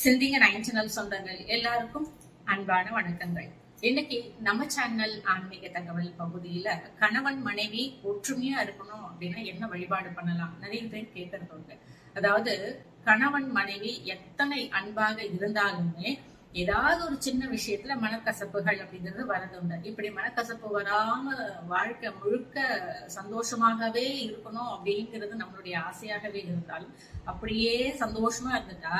சிந்திங்க nine channel சொந்தங்கள் எல்லாருக்கும் அன்பான வணக்கங்கள். இன்னைக்கு நம்ம சேனல் ஆன்மீக தகவல் பகுதியில கணவன் மனைவி ஒற்றுமையா இருக்கணும் அப்படின்னா என்ன வழிபாடு பண்ணலாம்? நிறைய பேர் கேட்கறது உண்டு. அதாவது கணவன் மனைவி எத்தனை அன்பாக இருந்தாலுமே ஏதாவது ஒரு சின்ன விஷயத்துல மனக்கசப்புகள் அப்படிங்கிறது வரது உண்டு. இப்படி மனக்கசப்பு வராம வாழ்க்கை முழுக்க சந்தோஷமாகவே இருக்கணும் அப்படிங்கிறது நம்மளுடைய ஆசையாகவே இருந்தாலும் அப்படியே சந்தோஷமா இருந்துட்டா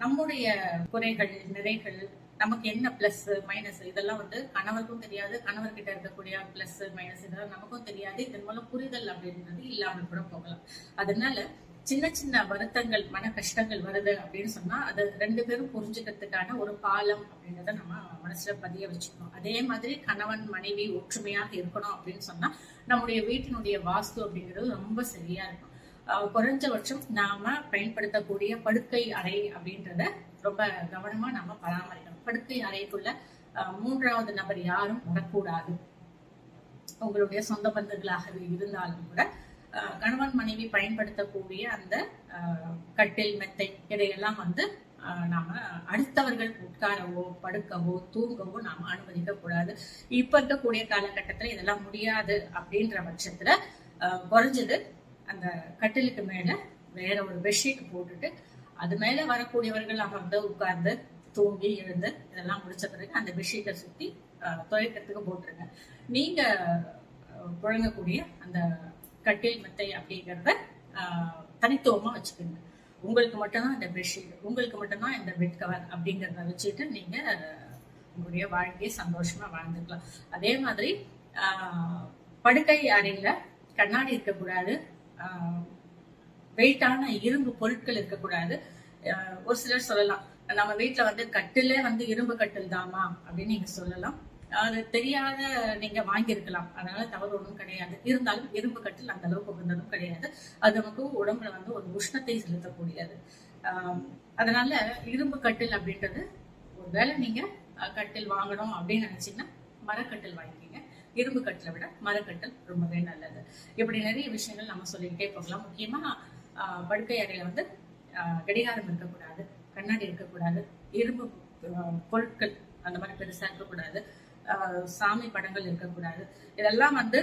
நம்முடைய குறைகள் நிறைகள் நமக்கு என்ன பிளஸ் மைனஸ் இதெல்லாம் வந்து கணவருக்கும் தெரியாது. கணவர்கிட்ட இருக்கக்கூடிய பிளஸ் மைனஸ் இதெல்லாம் நமக்கும் தெரியாது. இதன் மூலம் புரிதல் அப்படின்றது இல்லாமல் கூட போகலாம். அதனால சின்ன சின்ன வருத்தங்கள் மன கஷ்டங்கள் வருது அப்படின்னு சொன்னா அது ரெண்டு பேரும் புரிஞ்சுக்கிறதுக்கான ஒரு பாலம் அப்படின்றத நம்ம மனசுல பதிய வச்சுக்கணும். அதே மாதிரி கணவன் மனைவி ஒற்றுமையாக இருக்கணும் அப்படின்னு சொன்னா நம்முடைய வீட்டினுடைய வாஸ்து அப்படிங்கிறது ரொம்ப சரியா இருக்கும் குறைஞ்சபட்சம் நாம பயன்படுத்தக்கூடிய படுக்கை அறை அப்படின்றத ரொம்ப கவனமா நாம பராமரிக்கணும். படுக்கை அறைக்குள்ள ஆஹ் மூன்றாவது நபர் யாரும் வரக்கூடாது. உங்களுடைய சொந்த பந்துகளாக இருந்தாலும் கூட ஆஹ் கணவன் மனைவி பயன்படுத்தக்கூடிய அந்த ஆஹ் கட்டில் மெத்தை இதையெல்லாம் வந்து நாம அடுத்தவர்கள் உட்காரவோ படுக்கவோ தூங்கவோ நாம அனுமதிக்க கூடாது இப்ப இருக்கக்கூடிய காலகட்டத்துல இதெல்லாம் முடியாது அப்படின்ற பட்சத்துல ஆஹ் குறைஞ்சது அந்த கட்டிலுக்கு மேல வேற ஒரு பெட்ஷீட் போட்டுட்டு அது மேல வரக்கூடியவர்கள் அமர்ந்து உட்கார்ந்து தூங்கி எழுந்து இதெல்லாம் முடிச்ச பிறகு அந்த பெட்ஷீட்டை சுத்தி துவைக்கிறதுக்கு போட்டுருங்க. நீங்க புழங்கக்கூடிய அந்த கட்டில் மெத்தை அப்படிங்கிறத தனித்துவமாக தனித்துவமா வச்சுக்கோங்க. உங்களுக்கு மட்டும்தான் இந்த பெட்ஷீட் உங்களுக்கு மட்டும்தான் இந்த பெட் கவர் அப்படிங்கிறத வச்சுட்டு நீங்க உங்களுடைய வாழ்க்கையை சந்தோஷமா வாழ்ந்துக்கலாம். அதே மாதிரி படுக்கை அறையில கண்ணாடி இருக்கக்கூடாது. வெயிட்டான இரும்பு பொருட்கள் இருக்கக்கூடாது. ஒரு சிலர் சொல்லலாம் நம்ம வீட்டுல வந்து கட்டிலே வந்து இரும்பு கட்டில் தாமா அப்படின்னு நீங்க சொல்லலாம். அது தெரியாத நீங்க வாங்கியிருக்கலாம். அதனால தவறு ஒன்றும் கிடையாது. இருந்தாலும் இரும்பு கட்டில் அந்த அளவுக்கு உகந்ததும் கிடையாது. அது நமக்கு உடம்புல வந்து ஒரு உஷ்ணத்தை செலுத்தக்கூடியது. அதனால இரும்பு கட்டில் அப்படின்றது ஒருவேளை நீங்க நீங்கள் கட்டில் வாங்கணும் அப்படின்னு நினைச்சீங்கன்னா மரக்கட்டில் வாங்கிக்கிங்க. இரும்பு கட்டில விட மரக்கட்டல் ரொம்பவே நல்லது. இப்படி நிறைய விஷயங்கள் நம்ம சொல்லிக்கிட்டே போகலாம் முக்கியமா ஆஹ், படுக்கை அறையில வந்து ஆஹ், கடிகாரம் இருக்கக்கூடாது கண்ணாடி இருக்கக்கூடாது இரும்பு பொருட்கள் அந்த மாதிரி பெருசா இருக்கக்கூடாது ஆஹ், சாமி படங்கள் இருக்கக்கூடாது. இதெல்லாம் வந்து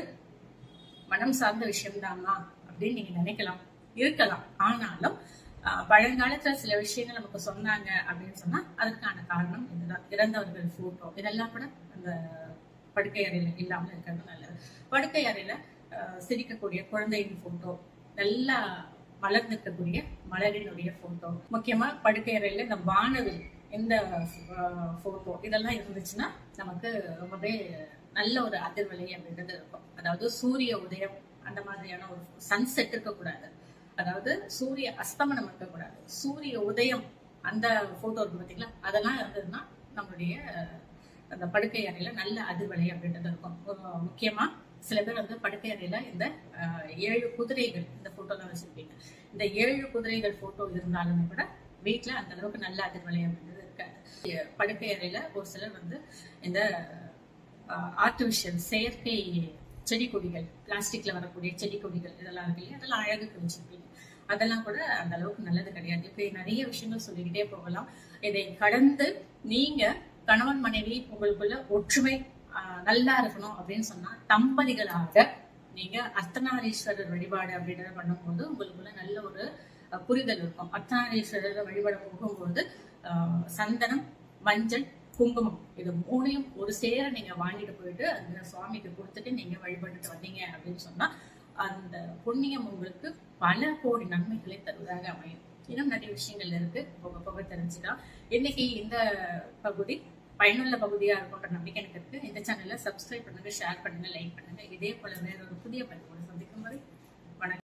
மனம் சார்ந்த விஷயம்தானா அப்படின்னு நீங்க நினைக்கலாம் இருக்கலாம். ஆனாலும் ஆஹ், பழங்காலத்துல சில விஷயங்கள் நமக்கு சொன்னாங்க அப்படின்னு சொன்னா அதுக்கான காரணம் இதுதான். இறந்தவர்கள் போட்டோ இதெல்லாம் கூட அந்த படுக்கை அறையில இல்லாமல் இருக்கிறது நல்லது. படுக்கை அறையில சிரிக்கக்கூடிய குழந்தையின் போட்டோ நல்லா மலர்ந்திருக்கக்கூடிய மலரினுடைய போட்டோ முக்கியமா படுக்கை அறையில இந்த வானவில் எந்த போட்டோ இதெல்லாம் இருந்துச்சுன்னா நமக்கு ரொம்பவே நல்ல ஒரு அதிர்வலை அப்படின்றது இருக்கும். அதாவது சூரிய உதயம் அந்த மாதிரியான ஒரு சன்செட் இருக்கக்கூடாது. அதாவது சூரிய அஸ்தமனம் இருக்கக்கூடாது. சூரிய உதயம் அந்த போட்டோ இருக்கு பார்த்தீங்களா அதெல்லாம் இருந்ததுன்னா நம்மளுடைய அந்த படுக்கை அறையில நல்ல அதிர்வலை அப்படின்றது இருக்கும். முக்கியமா சில பேர் வந்து படுக்கை அறையில இந்த ஏழு குதிரைகள் இந்த போட்டோலாம் வச்சிருப்பீங்க. இந்த ஏழு குதிரைகள் போட்டோ இருந்தாலுமே கூட வீட்டில் அந்த அளவுக்கு நல்ல அதிர்வலை அப்படின்றது இருக்காது. படுக்கை அறையில ஒரு சிலர் வந்து இந்த ஆர்டிபிஷியல் செயற்கை செடி கொடிகள் பிளாஸ்டிக்ல வரக்கூடிய செடி கொடிகள் இதெல்லாம் இருக்கு இல்லையா? அதெல்லாம் அழகுக்கு வச்சிருப்பீங்க. அதெல்லாம் கூட அந்த அளவுக்கு நல்லது கிடையாது. இப்படி நிறைய விஷயங்கள் சொல்லிக்கிட்டே போகலாம். இதை கடந்து நீங்க கணவன் மனைவி உங்களுக்குள்ள ஒற்றுமை நல்லா இருக்கணும் அப்படின்னு சொன்னா தம்பதிகளாக நீங்க அர்த்தநாரீஸ்வரர் வழிபாடு அப்படின்றத பண்ணும்போது உங்களுக்குள்ள நல்ல ஒரு புரிதல் இருக்கும். அர்த்தநாரீஸ்வரர் வழிபாடு போகும்போது ஆஹ், சந்தனம் மஞ்சள் குங்குமம் இது மூணையும் ஒரு சேர நீங்க வாங்கிட்டு போயிட்டு அந்த சுவாமிக்கு கொடுத்துட்டு நீங்க வழிபட்டுட்டு வந்தீங்க அப்படின்னு சொன்னா அந்த புண்ணியம் உங்களுக்கு பல கோடி நன்மைகளை தருவதாக அமையும். இன்னும் நிறைய விஷயங்கள் இருக்கு. போக போக தெரிஞ்சுக்கலாம். இன்னைக்கு இந்த பகுதி பயனுள்ள பகுதியா இருக்கும்ன்ற நம்பிக்கை எனக்கு இருக்கு. இந்த சேனலை சப்ஸ்கிரைப் பண்ணுங்க ஷேர் பண்ணுங்க லைக் பண்ணுங்க. இதே போல வேற ஒரு புதிய பதிவோட